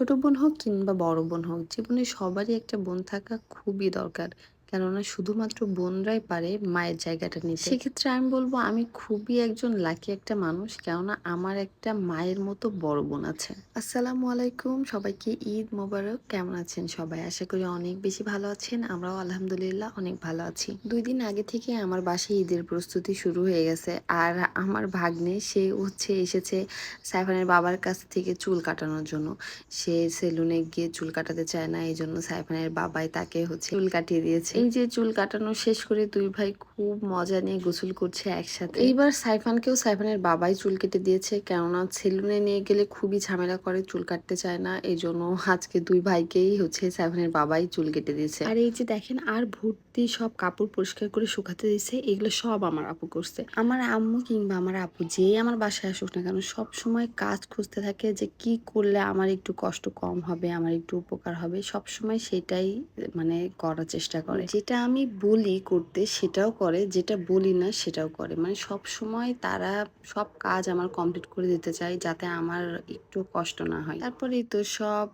ছোট বোন হোক কিংবা বড় বোন হোক জীবনে সবারই একটা বোন থাকা খুবই দরকার। কেননা শুধুমাত্র বোনরাই পারে মায়ের জায়গাটা নিতে। সেক্ষেত্রে আমি বলব আমি খুবই একজন লাকি একটা মানুষ কেননা আমার একটা মায়ের মতো বড় বোন আছে। আসসালামু আলাইকুম সবাইকে ঈদ মোবারক। কেমন আছেন সবাই? আশা করি অনেক বেশি ভালো আছেন আমরাও আলহামদুলিল্লাহ অনেক ভালো আছি। দুই দিন আগে থেকে আমার বাসায় ঈদের প্রস্তুতি শুরু হয়ে গেছে আর আমার ভাগ্নে সে হচ্ছে এসেছে সাইফানের বাবার কাছ থেকে চুল কাটানোর জন্য। সে সেলুনে গিয়ে চুল কাটাতে চায় না এই জন্য সাইফানের বাবাই তাকে হচ্ছে চুল কাটিয়ে দিয়েছে। এই যে চুল কাটানো শেষ করে দুই ভাই খুব মজা নিয়ে গোসল করছে একসাথে। এইবার সাইফানকেও সাইফানের বাবাই চুল কেটে দিয়েছে কেননা সেলুনে নিয়ে গেলে খুবই ঝামেলা করে চুল কাটতে চায় না এই জন্য আজকে দুই ভাইকেই হচ্ছে সাইফানের বাবাই চুল কেটে দিয়েছে। আর এই যে দেখেন আর ভর্তি সব কাপড় পরিষ্কার করে শুকাতে দিয়েছে এগুলো সব আমার আপু করছে। আমার আম্মু কিংবা আমার আপু যেই আমার বাসায় আসুক না কেন সব সময় কাজ খুঁজতে থাকে যে কি করলে আমার একটু কষ্ট কম হবে আমার একটু উপকার হবে সব সময় সেটাই মানে করার চেষ্টা করে। যেটা আমি বলি করতে সেটাও করে, যেটা বলি না সেটাও করে। মানে সব সময় তারা সব কাজ আমার কমপ্লিট করে দিতে চায় যাতে আমার একটু কষ্ট না হয়। তারপরেই তো সব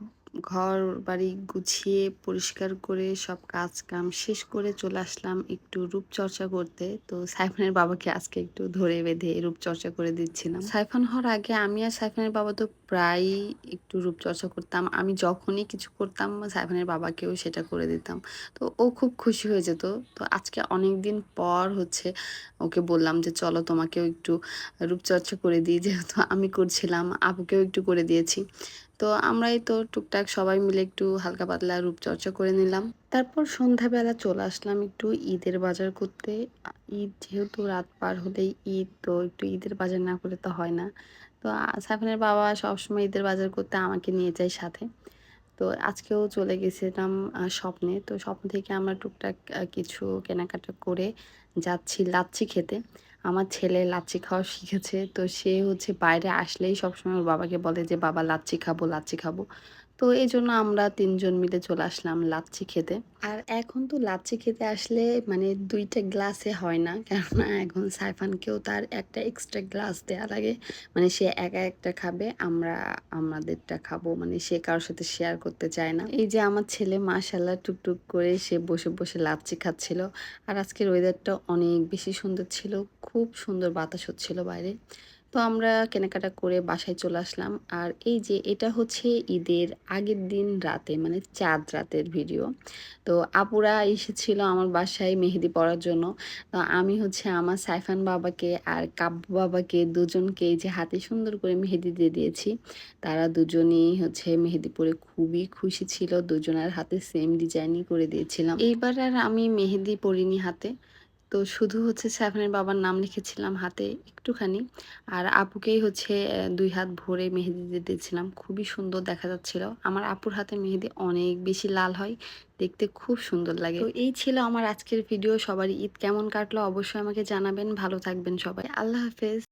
ঘর বাড়ি গুছিয়ে পরিষ্কার করে সব কাজ কাম শেষ করে চলে আসলাম একটু রূপচর্চা করতে। তো সাইফানের বাবাকে আজকে একটু ধরে বেঁধে রূপচর্চা করে দিচ্ছিলাম। সাইফান হওয়ার আগে আমি আর সাইফানের বাবা তো প্রায়ই একটু রূপচর্চা করতাম। আমি যখনই কিছু করতাম, সাইফানের বাবাকেও সেটা করে দিতাম। তো ও খুব খুশি হয়ে যেত। তো আজকে অনেক দিন পর হচ্ছে ওকে বললাম যে, চলো তোমাকেও একটু রূপচর্চা করে দিই। যেহেতু আমি করছিলাম আপুকেও একটু করে দিয়েছি। তো আমরাই তো টুকটাক সবাই মিলে একটু হালকা পাতলা রূপচর্চা করে নিলাম। তারপর সন্ধ্যাবেলা চলে আসলাম একটু ঈদের বাজার করতে। ঈদ যেহেতু রাত পার হলেই ঈদ, তো একটু ঈদের বাজার না করে তো হয় না। তো সাইফানের বাবা সবসময় ঈদের বাজার করতে আমাকে নিয়ে যায় সাথে। তো আজকেও চলে গেছিলাম স্বপ্নে। তো স্বপ্ন থেকে আমরা টুকটাক কিছু কেনাকাটা করে যাচ্ছি লাচ্ছি খেতে। আমার ছেলে লাচ্ছি খাওয়া শিখেছে। তো সে হচ্ছে বাইরে আসলেই সবসময় ওর বাবাকে বলে যে, বাবা, লাচ্ছি খাব লাচ্ছি খাব। তো এই জন্য আমরা তিনজন মিলে চলে আসলাম লাচ্ছি খেতে। আর এখন তো লাচ্ছি খেতে আসলে মানে দুইটা গ্লাসে হয় না, কেননা এখন সাইফানকেও তার একটা এক্সট্রা গ্লাস দেওয়া লাগে। মানে সে একা একটা খাবে, আমরা আমাদেরটা খাব মানে সে কারোর সাথে শেয়ার করতে চায় না। এই যে আমার ছেলে মাশাল্লাহ টুকটুক করে সে বসে বসে লাচ্ছি খাচ্ছিল। আর আজকের ওয়েদারটা অনেক বেশি সুন্দর ছিল, খুব সুন্দর বাতাস হচ্ছিল বাইরে। তো আমরা কেনাকাটা করে বাসায় চলে আসলাম। আর এই যে এটা হচ্ছে ঈদের আগের দিন রাতে মানে চাঁদ রাতের ভিডিও। তো আপুরা এসেছিল আমার বাসায় মেহেদি পড়ার জন্য। তো আমি হচ্ছে আমার সাইফান বাবাকে আর কাব্য বাবাকে দুজনকে যে হাতে সুন্দর করে মেহেদি দিয়ে দিয়েছি। তারা দুজনেই হচ্ছে মেহেদি পরে খুবই খুশি ছিল। দুজনের হাতে সেম ডিজাইনই করে দিয়েছিলাম। এইবার আর আমি মেহেদি পরিনি হাতে। তো শুধু হচ্ছে সাইফানের বাবার নাম লিখেছিলাম হাতে একটুখানি। আর আপুকেই হচ্ছে দুই হাত ভরে মেহেদি দিয়ে দিয়েছিলাম। খুবই সুন্দর দেখা যাচ্ছিল। আমার আপুর হাতে মেহেদি অনেক বেশি লাল হয়। দেখতে খুব সুন্দর লাগে। তো এই ছিল আমার আজকের ভিডিও। সবারই ঈদ কেমন কাটলো অবশ্যই আমাকে জানাবেন। ভালো থাকবেন সবাই। আল্লাহ হাফেজ।